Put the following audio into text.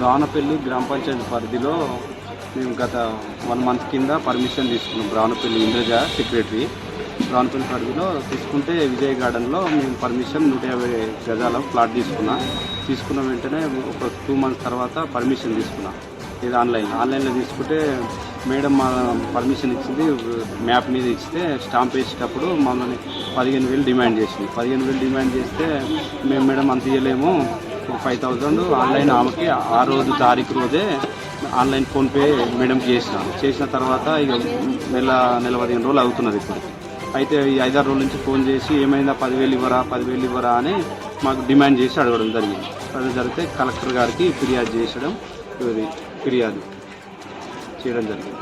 బ్రానపల్లి గ్రామ పంచాయతీ పరిధిలో మేము గత వన్ మంత్ కింద పర్మిషన్ తీసుకున్నాం. బ్రావనపల్లి ఇంద్రజ సెక్రటరీ. బ్రానపల్లి పరిధిలో తీసుకుంటే విజయ్ గార్డెన్లో మేము పర్మిషన్ నూట యాభై గజాల ప్లాట్ తీసుకున్నా. తీసుకున్న వెంటనే ఒక టూ మంత్స్ తర్వాత పర్మిషన్ తీసుకున్నా. ఇది ఆన్లైన్. ఆన్లైన్లో తీసుకుంటే మేడం మా పర్మిషన్ ఇచ్చింది మ్యాప్ మీద ఇస్తే స్టాంప్ వేసేటప్పుడు మమ్మల్ని పదిహేను వేలు డిమాండ్ చేసింది. పదిహేను వేలు డిమాండ్ చేస్తే మేము మేడం అంత ఇవ్వలేము ఇప్పుడు ఫైవ్ థౌజండ్ ఆన్లైన్ ఆమెకి ఆ రోజు తారీఖు రోజే ఆన్లైన్ ఫోన్పే మేడంకి చేసిన చేసిన తర్వాత ఇక నెల నెల పదిహేను రోజులు అవుతున్నది ఇప్పుడు. అయితే ఈ ఐదారు రోజుల నుంచి ఫోన్ చేసి ఏమైందా పదివేలు ఇవ్వరా పదివేలు ఇవ్వరా అని మాకు డిమాండ్ చేసి అడగడం జరిగింది. అది జరిగితే కలెక్టర్ గారికి ఫిర్యాదు చేసడం ఫిర్యాదు చేయడం జరిగింది.